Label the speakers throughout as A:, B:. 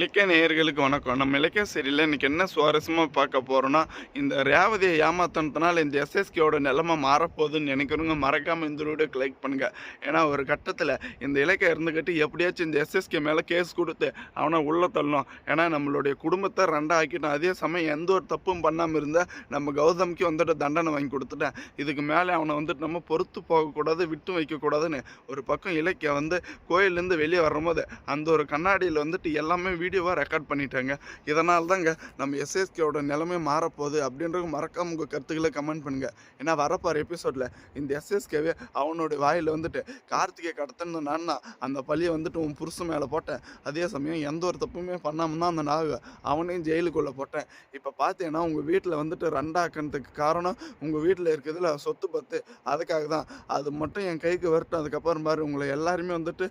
A: இலக்கிய நேயர்களுக்கு வணக்கம். நம்ம இலக்கிய சரியில் இன்னைக்கு என்ன சுவாரஸ்யமாக பார்க்க போகிறோன்னா இந்த ரேவதியை ஏமாத்தினதுனால இந்த எஸ்எஸ்கேயோட நிலமை மாறப்போகுதுன்னு நினைக்கிறவங்க மறக்காமல் இந்த வீடியோ லைக் பண்ணுங்கள் ஏன்னா ஒரு கட்டத்தில் இந்த இலக்கை இருந்துக்கிட்டு எப்படியாச்சும் இந்த எஸ்எஸ்கே மேலே கேஸ் கொடுத்து அவனை உள்ளே தள்ளணும். ஏன்னா நம்மளுடைய குடும்பத்தை ரெண்டாக ஆக்கிட்டோம் அதே சமயம் எந்த ஒரு தப்பும் பண்ணாமல் இருந்தால் நம்ம கௌதம்க்கு வந்துட்டு தண்டனை வாங்கி கொடுத்துட்டேன். இதுக்கு மேலே அவனை வந்துட்டு நம்ம பொறுத்து போகக்கூடாது விட்டு வைக்கக்கூடாதுன்னு ஒரு பக்கம் இலக்கிய வந்து கோயிலேருந்து வெளியே வரும்போது அந்த ஒரு கண்ணாடியில் வந்துட்டு எல்லாமே வீடியோவாக ரெக்கார்ட் பண்ணிட்டாங்க. இதனால் தாங்க நம்ம எஸ்எஸ்கேவோட நிலைமை மாறப்போகுது அப்படின்றது மறக்காம உங்கள் கருத்துக்களை கமெண்ட் பண்ணுங்கள் ஏன்னா வரப்போகிற எபிசோடில் இந்த எஸ்எஸ்கேவே அவனுடைய வாயில் வந்துட்டு கார்த்திகை கடத்தன்னு நான் அந்த பழியை வந்துட்டு உன் புருஷன் மேலே போட்டேன். அதே சமயம் எந்த ஒரு தப்புமே பண்ணாமல் தான் அந்த நாக அவனையும் ஜெயிலுக்குள்ளே போட்டேன். இப்போ பார்த்தீங்கன்னா உங்கள் வீட்டில் வந்துட்டு ரெண்டாக்கிறதுக்கு காரணம் உங்கள் வீட்டில் இருக்கிறதுல சொத்து பத்து. அதுக்காக தான். அது மட்டும் என் கைக்கு வரட்டும். அதுக்கப்புறம் பாரு உங்களை எல்லாருமே வந்துட்டு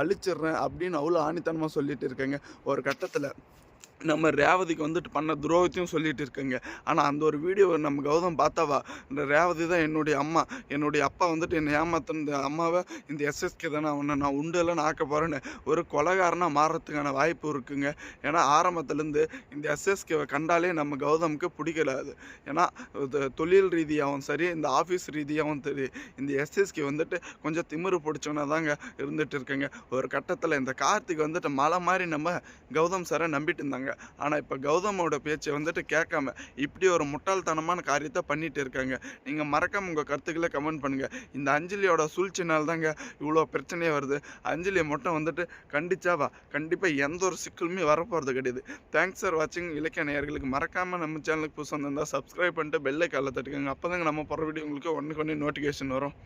A: அழிச்சிடுறேன் அப்படின்னு அவ்வளோ ஆணித்தனமாக சொல்லிட்டு இருக்கேங்க. ஒரு கட்டத்தில் நம்ம ரேவதிக்கு வந்துட்டு பண்ண துரோகத்தையும் சொல்லிட்டு இருக்கேங்க. ஆனால் அந்த ஒரு வீடியோ நம்ம கௌதம் பார்த்தாவா? இந்த ரேவதி தான் என்னுடைய அம்மா. என்னுடைய அப்பா வந்துட்டு என்னை ஏமாத்தின இந்த அம்மாவை இந்த எஸ்எஸ்கே தானே அவனை நான் உண்டெல்லாம் ஆக்க போகிறேன்னு ஒரு கொலகாரனாக மாறுறதுக்கான வாய்ப்பு இருக்குங்க. ஏன்னா ஆரம்பத்துலேருந்து இந்த எஸ்எஸ்கேவை கண்டாலே நம்ம கௌதமுக்கு பிடிக்கல அது. ஏன்னா தொழில் ரீதியாகவும் சரி இந்த ஆஃபீஸ் ரீதியாகவும் சரி இந்த எஸ்எஸ்கே வந்துட்டு கொஞ்சம் திமிரு பிடிச்சோன்னா தாங்க இருந்துகிட்டு இருக்கேங்க. ஒரு கட்டத்தில் இந்த கார்த்திக் வந்துட்டு மலை மாதிரி நம்ம கௌதம் சாரை நம்பிட்டு இருந்தாங்க. ஆனால் இப்போ கௌதமோட பேச்சை வந்துட்டு கேட்காம இப்படி ஒரு முட்டாள்தனமான காரியத்தை பண்ணிட்டு இருக்காங்க. நீங்கள் மறக்காம உங்கள் கருத்துக்களை கமெண்ட் பண்ணுங்கள் இந்த அஞ்சலியோட சூழ்ச்சினால் தாங்க இவ்வளோ பிரச்சனையே வருது. அஞ்சலியை மட்டும் வந்துட்டு கண்டிச்சாவா கண்டிப்பாக எந்த ஒரு சிக்கலுமே வரப்போகிறது கிடையாது. தேங்க்ஸ் ஃபார் வாட்சிங் இலக்கிய நேயர்களுக்கு மறக்காமல் நம்ம சேனலுக்கு புதுசாக இருந்தால் சப்ஸ்கிரைப் பண்ணிட்டு பெல்லை காலை தட்டுக்கோங்க. அப்போ தாங்க நம்ம போகிற வீடியோ உங்களுக்கு ஒன்றுக்கு ஒன்று நோட்டிஃபிகேஷன் வரும்.